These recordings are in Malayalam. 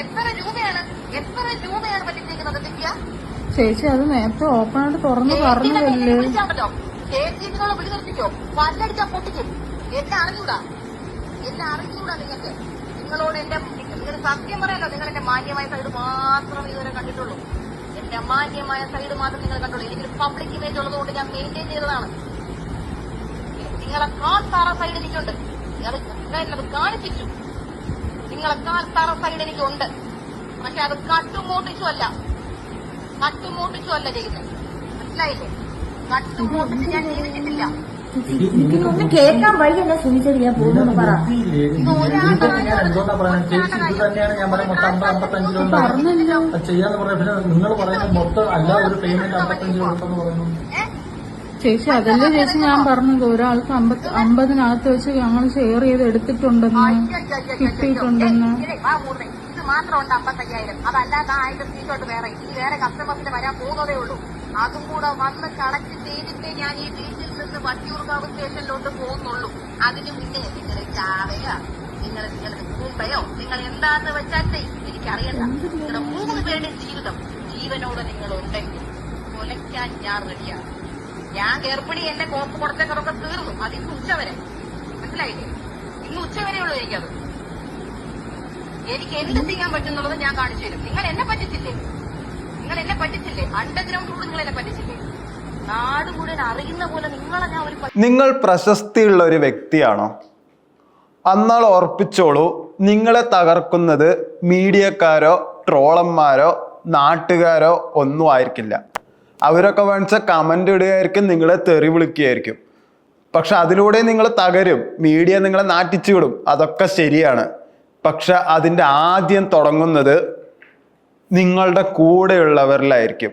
എത്ര രൂപയാണ്? എത്ര രൂപയാണ് പറ്റിച്ചിരിക്കുന്നത് ദിവ്യ ചേച്ചി അത് നേരത്തെ ഓപ്പൺ ആയിട്ട് തുറന്ന് പറഞ്ഞതല്ലേ? വിളിക്കാൻ പറ്റോ ചേച്ചിനോട് വിളി നിർത്തിക്കോ പല്ലടിച്ചാ പൊട്ടിക്കും. എന്നെ അറിഞ്ഞൂടാ? എന്നെ അറിഞ്ഞൂടാ നിങ്ങൾക്ക്? നിങ്ങളോട് എന്റെ നിങ്ങൾ സത്യം പറയാലോ നിങ്ങൾ എന്റെ മാന്യമായ സൈഡ് മാത്രം ഇതുവരെ കണ്ടിട്ടുള്ളൂ. എന്റെ മാന്യമായ സൈഡ് മാത്രം നിങ്ങൾ കണ്ടുള്ളൂ. എനിക്കൊരു പബ്ലിക് ഇമേജ് ഉള്ളതുകൊണ്ട് ഞാൻ മെയിന്റെയിൻ ചെയ്തതാണ്. നിങ്ങളെ കാട്ടാറ സൈഡ് എനിക്കുണ്ട് നിങ്ങൾ ഞാനത് കാണിപ്പിച്ചു നിങ്ങളെ സൈഡ് എനിക്കുണ്ട്. പക്ഷെ അത് കട്ടുമോട്ടിച്ചു അല്ല കട്ടുമോട്ടിച്ചു അല്ല ചെയ്യുന്നത്. മനസ്സിലായില്ലേ? കട്ടുമോട്ടിച്ച് ഞാൻ കേൾക്കാൻ വയ്യല്ല സുനിച്ചത് ഞാൻ പോകുന്നു പറ. പറഞ്ഞല്ലോ. ചെയ്യാന്ന് പറഞ്ഞ പിന്നെ നിങ്ങൾ പറയുന്നത് മൊത്തം അല്ല ഒരു പേയ്മെന്റ് അമ്പത്തഞ്ച് രൂപ ഉണ്ടെന്ന് പറയുന്നു. ചേച്ചി അതല്ലേ ചേച്ചി ഞാൻ പറഞ്ഞത്? ഒരാൾക്ക് അമ്പത് അമ്പതിനകത്ത് വെച്ച് ഞങ്ങൾ ഷെയർ ചെയ്ത് എടുത്തിട്ടുണ്ടെന്ന് കിട്ടിയിട്ടുണ്ടെന്ന്. ഇത് മാത്രം ഉണ്ട് അമ്പത്തയ്യായിരം. അതല്ലാതെ ആ ആയിരം സ്ക്രീൻഷോട്ട് വേറെ. ഇനി വേറെ കസ്റ്റമേഴ്സിന് വരാൻ പോകുന്നതേ ഉള്ളൂ. അതും കൂടെ വന്ന് കളക്ട് ചെയ്തിട്ടേ ഞാൻ ഈ ബീച്ചിൽ നിന്ന് വട്ടിയൂർക്കാവ് സ്റ്റേഷനിലോട്ട് പോകുന്നുള്ളൂ. അതിന് മുന്നേ നിങ്ങൾ ചാവയോ? നിങ്ങൾ നിങ്ങൾ മുമ്പയോ നിങ്ങൾ എന്താന്ന് വെച്ചാൽ. എനിക്കറിയണ്ട. നിങ്ങളുടെ മൂന്ന് പേരുടെ ജീവിതം ജീവനോട് നിങ്ങൾ ഉണ്ടെങ്കിൽ കൊലയ്ക്കാൻ ഞാൻ റെഡിയാണ് ഞാൻ ഗർഭിണി എന്റെ കോപ്പ് കൊടുത്തേക്കറൊക്കെ തീർന്നു. അത് ഇന്ന് ഉച്ചവരെ മനസ്സിലായില്ലേ? ഇന്ന് ഉച്ചവരെ ഉള്ളൂ എനിക്കത്. എനിക്ക് എന്ത് ചെയ്യാൻ പറ്റുന്നുള്ളത് ഞാൻ കാണിച്ചു തരും. നിങ്ങൾ എന്നെ പറ്റിച്ചില്ലേ? നിങ്ങൾ എന്നെ പറ്റിച്ചില്ലേ? അണ്ടർഗ്രൗണ്ട് റൂൾ നിങ്ങൾ എന്നെ പറ്റിച്ചില്ലേ? നാട് മുഴുവൻ അറിയുന്ന പോലെ നിങ്ങളെ ഞാൻ ഒരു നിങ്ങൾ പ്രശസ്തിയുള്ള ഒരു വ്യക്തിയാണോ? അന്നാൾ ഓർപ്പിച്ചോളൂ നിങ്ങളെ തകർക്കുന്നത് മീഡിയക്കാരോ ട്രോളന്മാരോ നാട്ടുകാരോ ഒന്നും ആയിരിക്കില്ല. അവരൊക്കെ വേണിച്ച കമന്റ് ഇടുകയായിരിക്കും നിങ്ങളെ തെറി വിളിക്കുകയായിരിക്കും. പക്ഷെ അതിലൂടെ നിങ്ങൾ തകരും മീഡിയ നിങ്ങളെ നാട്ടിച്ചു വിടും. അതൊക്കെ ശരിയാണ്. പക്ഷെ അതിന്റെ ആദ്യം തുടങ്ങുന്നത് നിങ്ങളുടെ കൂടെയുള്ളവരിലായിരിക്കും.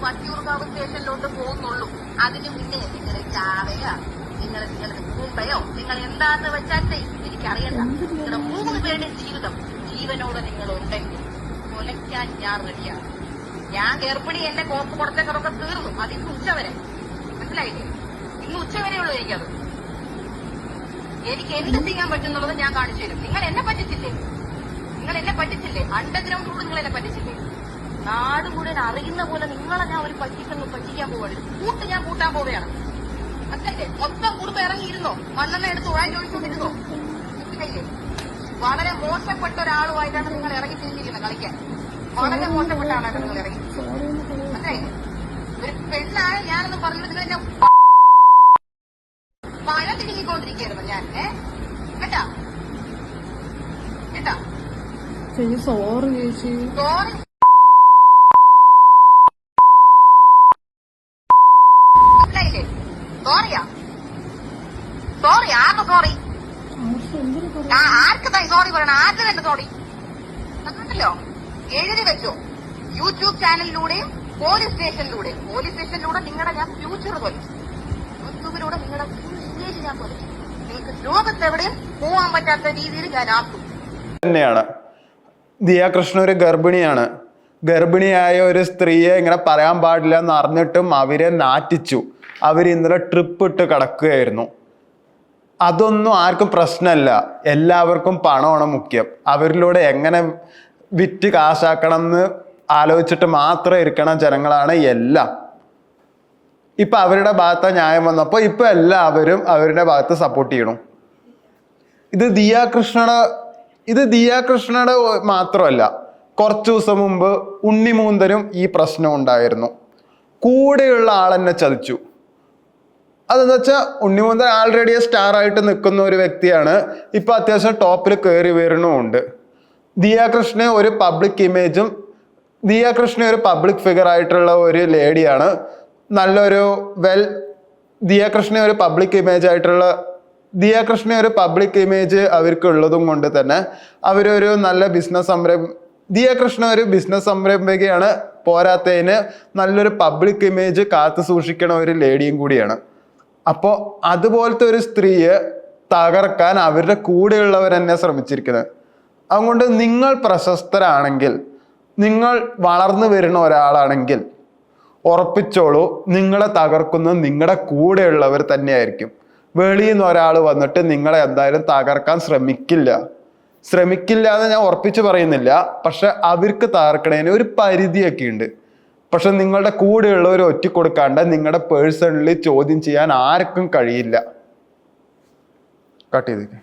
വട്ടിയൂർക്കാവ് സ്റ്റേഷനിലോട്ട് പോകുന്നുള്ളൂ. അതിന് മുന്നേ നിങ്ങൾ ചാവയോ നിങ്ങൾ നിങ്ങളുടെ മുമ്പയോ നിങ്ങൾ എന്താന്ന് വെച്ചാൽ. എനിക്കറിയണ്ട. നിങ്ങളുടെ മൂന്ന് പേരുടെ ജീവിതം ജീവനോട് നിങ്ങൾ ഉണ്ടെങ്കിൽ കൊലയ്ക്കാൻ ഞാൻ റെഡിയാണ്. ഞാൻ ഗർഭിണി എന്റെ കോപ്പ് കൊടുത്തേക്കറൊക്കെ തീർന്നു. അത് ഇന്ന് ഉച്ചവരെ. മനസ്സിലായില്ലേ? ഇന്ന് ഉച്ചവരെ ഉള്ളൂ എനിക്കത്. എനിക്ക് എന്ത് ചെയ്യാൻ പറ്റുന്നുള്ളത് ഞാൻ കാണിച്ചു തരും. നിങ്ങൾ എന്നെ പറ്റിച്ചില്ലേ? നിങ്ങൾ എന്നെ പറ്റിച്ചില്ലേ? അണ്ടർഗ്രൗണ്ട് കൂടെ നിങ്ങൾ എന്നെ പറ്റിച്ചില്ലേ? നാട് മുഴുവൻ അറിയുന്ന പോലെ നിങ്ങളെ ഞാൻ ഒരു പറ്റിക്കുന്നു പറ്റിക്കാൻ പോവാണ്. കൂട്ട് ഞാൻ കൂട്ടാൻ പോവുകയാണ്. മനസ്സിലായില്ലേ? മൊത്തം കുടുംബം ഇറങ്ങിയിരുന്നോ? മണ്ണെണ്ണ എടുത്ത് ഉഴാൻ ചോദിച്ചോണ്ടിരുന്നോ? മനസ്സിലായില്ലേ? വളരെ മോശപ്പെട്ട ഒരാളുമായിട്ടാണ് നിങ്ങൾ ഇറങ്ങി തിരിഞ്ഞിരിക്കുന്നത് കളിക്കാൻ. വളരെ മോശപ്പെട്ട ആളാണ് നിങ്ങൾ ഇറങ്ങി. മനസ്സിലായില്ലേ ഒരു പെണ്ണാണ് ഞാനെന്ന് പറഞ്ഞു നിങ്ങൾ എന്നെ പല തിരിഞ്ഞിക്കൊണ്ടിരിക്കുകയായിരുന്നു ഞാൻ കേട്ടാ? കേട്ടാ? ചേച്ചി സോറി ചേച്ചി. സോറി മനസ്സിലായില്ലേ? സോറിയാ സോറി ആർക്കും സോറി ആർക്ക് സോറി പറയണം. ആർക്ക് തന്നെ സോറി അതുണ്ടല്ലോ. എഴുതി വെച്ചോ. യൂട്യൂബ് ചാനലിലൂടെയും പോലീസ് സ്റ്റേഷനിലൂടെയും പോലീസ് സ്റ്റേഷനിലൂടെ നിങ്ങളുടെ ഞാൻ ഫ്യൂച്ചർ കൊല്ലും. യൂട്യൂബിലൂടെ നിങ്ങളുടെ ഞാൻ കൊല്ലും. നിങ്ങൾക്ക് ലോകത്തെവിടെയും പോവാൻ പറ്റാത്ത രീതിയിൽ ഞാൻ ആക്കും. തന്നെയാണ്. ദിയ കൃഷ്ണ ഒരു ഗർഭിണിയാണ്. ഗർഭിണിയായ ഒരു സ്ത്രീയെ ഇങ്ങനെ പറയാൻ പാടില്ല എന്ന് അറിഞ്ഞിട്ടും അവരെ നാറ്റിച്ചു. അവർ ഇന്നലെ ട്രിപ്പ് ഇട്ട് കിടക്കുകയായിരുന്നു. അതൊന്നും ആർക്കും പ്രശ്നമല്ല. എല്ലാവർക്കും പണമാണ് മുഖ്യം. അവരിലൂടെ എങ്ങനെ വിറ്റ് കാശാക്കണം എന്ന് ആലോചിച്ചിട്ട് മാത്രം ഇരിക്കണ ജനങ്ങളാണ് എല്ലാം. ഇപ്പം അവരുടെ ഭാഗത്ത് ന്യായം വന്നപ്പോൾ ഇപ്പം എല്ലാവരും അവരുടെ ഭാഗത്ത് സപ്പോർട്ട് ചെയ്യണം. ഇത് ദിയാകൃഷ്ണയുടെ ഇത് ദിയാകൃഷ്ണയുടെ മാത്രമല്ല കുറച്ച് ദിവസം മുമ്പ് ഉണ്ണിമൂന്തനും ഈ പ്രശ്നം ഉണ്ടായിരുന്നു. കൂടെയുള്ള ആളെന്നെ ചതിച്ചു. അതെന്ന് വെച്ചാൽ ഉണ്ണിമുന്തൻ ആൾറെഡി സ്റ്റാർ ആയിട്ട് നിൽക്കുന്ന ഒരു വ്യക്തിയാണ്. ഇപ്പം അത്യാവശ്യം ടോപ്പിൽ കയറി വരണമുണ്ട് ദിയാകൃഷ്ണ ഒരു പബ്ലിക് ഇമേജും ദിയാകൃഷ്ണ ഒരു പബ്ലിക് ഫിഗർ ആയിട്ടുള്ള ഒരു ലേഡിയാണ് നല്ലൊരു വെൽ ദിയാകൃഷ്ണ ഒരു പബ്ലിക് ഇമേജ് ആയിട്ടുള്ള ദിയാകൃഷ്ണ ഒരു പബ്ലിക് ഇമേജ് അവർക്ക് ഉള്ളതും കൊണ്ട് തന്നെ അവരൊരു നല്ല ബിസിനസ് സംരംഭം ദിയാകൃഷ്ണ ഒരു ബിസിനസ് സംരംഭകയാണ്. പോരാത്തതിന് നല്ലൊരു പബ്ലിക് ഇമേജ് കാത്തു സൂക്ഷിക്കണ ഒരു ലേഡിയും കൂടിയാണ്. അപ്പോൾ അതുപോലത്തെ ഒരു സ്ത്രീയെ തകർക്കാൻ അവരുടെ കൂടെയുള്ളവർ തന്നെ ശ്രമിച്ചിരിക്കുന്നത്. അതുകൊണ്ട് നിങ്ങൾ പ്രശസ്തരാണെങ്കിൽ നിങ്ങൾ വളർന്നു വരുന്ന ഒരാളാണെങ്കിൽ ഉറപ്പിച്ചോളൂ നിങ്ങളെ തകർക്കുന്നത് നിങ്ങളുടെ കൂടെയുള്ളവർ തന്നെയായിരിക്കും. വെളിയിൽ നിന്ന് ഒരാൾ വന്നിട്ട് നിങ്ങളെ എന്തായാലും തകർക്കാൻ ശ്രമിക്കില്ല. ശ്രമിക്കില്ല എന്ന് ഞാൻ ഉറപ്പിച്ച് പറയുന്നില്ല. പക്ഷെ അവർക്ക് തകർക്കണേന് ഒരു പരിധിയൊക്കെ ഉണ്ട് പക്ഷെ നിങ്ങളുടെ കൂടെയുള്ളവരെ ഒറ്റ കൊടുക്കാണ്ട് നിങ്ങളുടെ പേഴ്സണലി ചോദ്യം ചെയ്യാൻ ആർക്കും കഴിയില്ല. കട്ട് ചെയ്തേക്കാം.